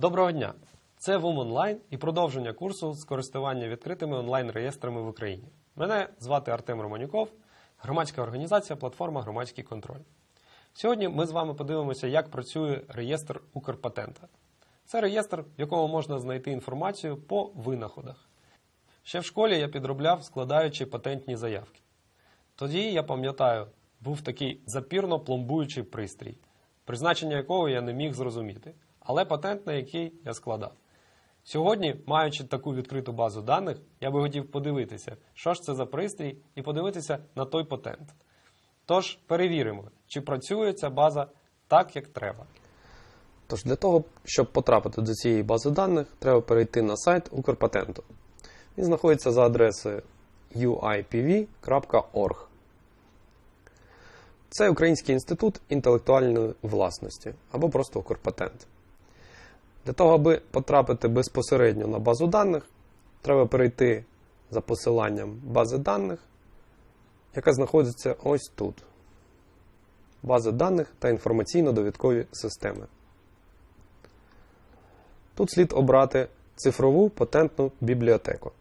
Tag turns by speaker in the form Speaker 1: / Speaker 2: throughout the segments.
Speaker 1: Доброго дня! Це ВУМ Онлайн і продовження курсу з користування відкритими онлайн-реєстрами в Україні. Мене звати Артем Романюков, громадська організація Платформа Громадський контроль. Сьогодні ми з вами подивимося, як працює реєстр Укрпатента. Це реєстр, в якому можна знайти інформацію по винаходах. Ще в школі я підробляв, складаючи патентні заявки. Тоді, я пам'ятаю, був такий запірно-пломбуючий пристрій, призначення якого я не міг зрозуміти, але патент на який я складав. Сьогодні, маючи таку відкриту базу даних, я би хотів подивитися, що ж це за пристрій, і подивитися на той патент. Тож перевіримо, чи працює ця база так, як треба.
Speaker 2: Тож для того, щоб потрапити до цієї бази даних, треба перейти на сайт Укрпатенту. Він знаходиться за адресою uipv.org. Це Український інститут інтелектуальної власності або просто Укрпатент. Для того, аби потрапити безпосередньо на базу даних, треба перейти за посиланням бази даних, яка знаходиться ось тут. Бази даних та інформаційно-довідкові системи. Тут слід обрати цифрову патентну бібліотеку.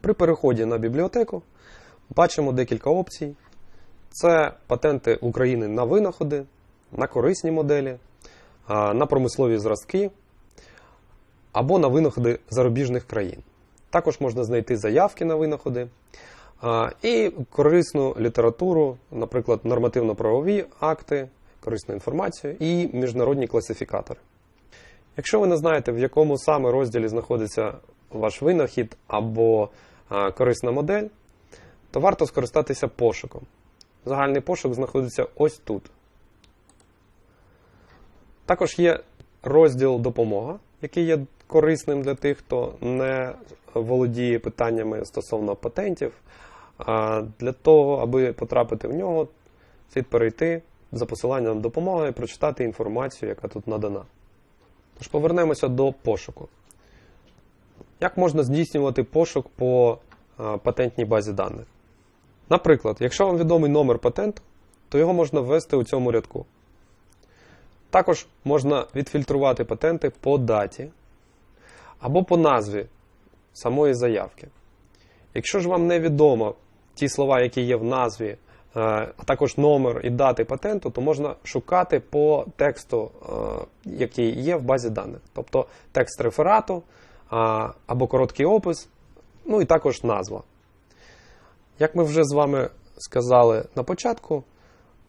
Speaker 2: При переході на бібліотеку бачимо декілька опцій. Це патенти України на винаходи, на корисні моделі, на промислові зразки або на винаходи зарубіжних країн. Також можна знайти заявки на винаходи і корисну літературу, наприклад, нормативно-правові акти, корисну інформацію і міжнародні класифікатори. Якщо ви не знаєте, в якому саме розділі знаходиться ваш винахід або корисна модель, то варто скористатися пошуком. Загальний пошук знаходиться ось тут. Також є розділ допомога, який є корисним для тих, хто не володіє питаннями стосовно патентів. А Для того, аби потрапити в нього, слід перейти за посиланням допомоги і прочитати інформацію, яка тут надана. Тож повернемося до пошуку. Як можна здійснювати пошук по патентній базі даних? Наприклад, якщо вам відомий номер патенту, то його можна ввести у цьому рядку. Також можна відфільтрувати патенти по даті або по назві самої заявки. Якщо ж вам невідомо ті слова, які є в назві, е, а також номер і дати патенту, то можна шукати по тексту, е, який є в базі даних. Тобто текст реферату або короткий опис, ну і також назва. Як ми вже з вами сказали на початку,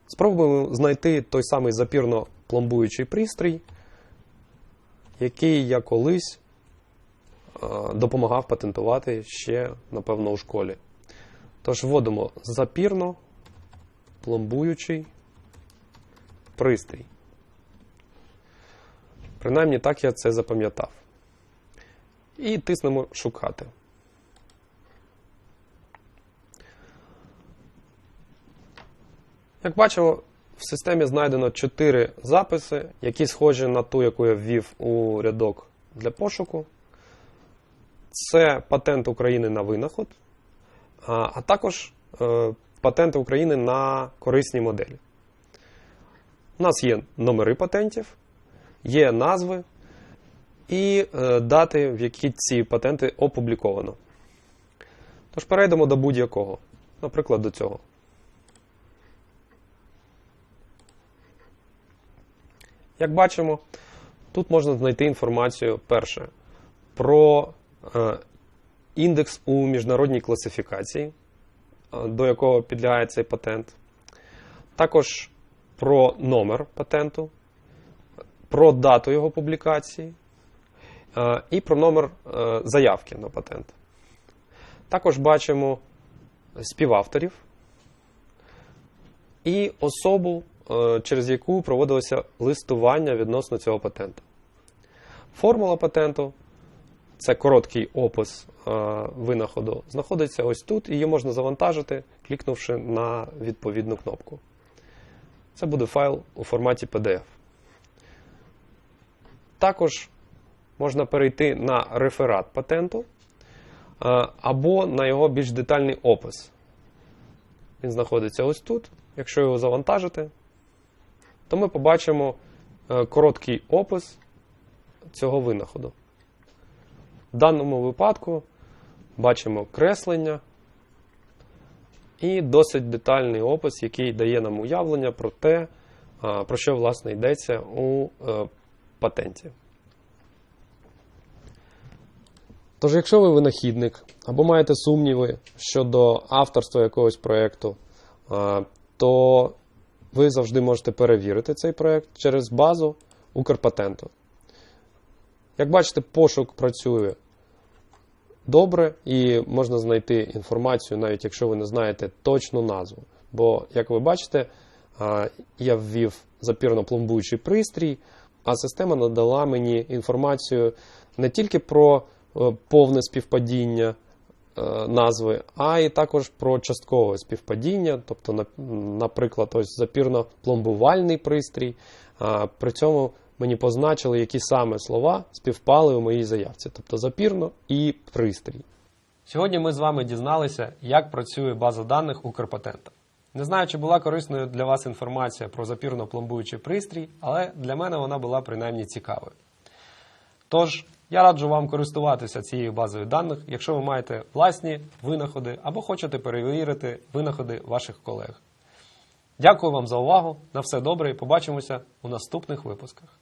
Speaker 2: спробуємо знайти той самий запірно-пломбуючий пристрій, який я колись е, допомагав патентувати ще, напевно, у школі. Тож вводимо запірно пломбуючий пристрій. Принаймні так я це запам'ятав. І тиснемо шукати. Як бачимо, в системі знайдено 4 записи, які схожі на ту, яку я ввів у рядок для пошуку. Це патент України на винаход, а, також е, патенти України на корисні моделі. У нас є номери патентів, є назви і е, дати, в які ці патенти опубліковано. Тож перейдемо до будь-якого, наприклад, до цього. Як бачимо, тут можна знайти інформацію перше про е, індекс у міжнародній класифікації, е, до якого підлягає цей патент, також про номер патенту, про дату його публікації е, і про номер заявки на патент. Також бачимо співавторів і особу, через яку проводилося листування відносно цього патенту. Формула патенту це короткий опис е, винаходу, знаходиться ось тут, і її можна завантажити, клікнувши на відповідну кнопку. Це буде файл у форматі PDF. Також можна перейти на реферат патенту е, або на його більш детальний опис. Він знаходиться ось тут. Якщо його завантажити, то ми побачимо е, короткий опис цього винаходу. В даному випадку бачимо креслення і досить детальний опис, який дає нам уявлення про те, про що власне йдеться у е, патенті. Тож, якщо ви винахідник або маєте сумніви щодо авторства якогось проєкту, то ви завжди можете перевірити цей проєкт через базу Укрпатенту. Як бачите, пошук працює добре і можна знайти інформацію, навіть якщо ви не знаєте точну назву. Бо, як ви бачите, я ввів запірно-пломбуючий пристрій, а система надала мені інформацію не тільки про е, повне співпадіння назви, а і також про часткове співпадіння, тобто, наприклад, ось запірно-пломбувальний пристрій. При цьому мені позначили, які саме слова співпали у моїй заявці, тобто запірно і пристрій.
Speaker 1: Сьогодні ми з вами дізналися, як працює база даних Укрпатента. Не знаю, чи була корисною для вас інформація про запірно-пломбуючий пристрій, але для мене вона була принаймні цікавою. Тож, я раджу вам користуватися цією базою даних, якщо ви маєте власні винаходи або хочете перевірити винаходи ваших колег. Дякую вам за увагу. На все добре і побачимося у наступних випусках.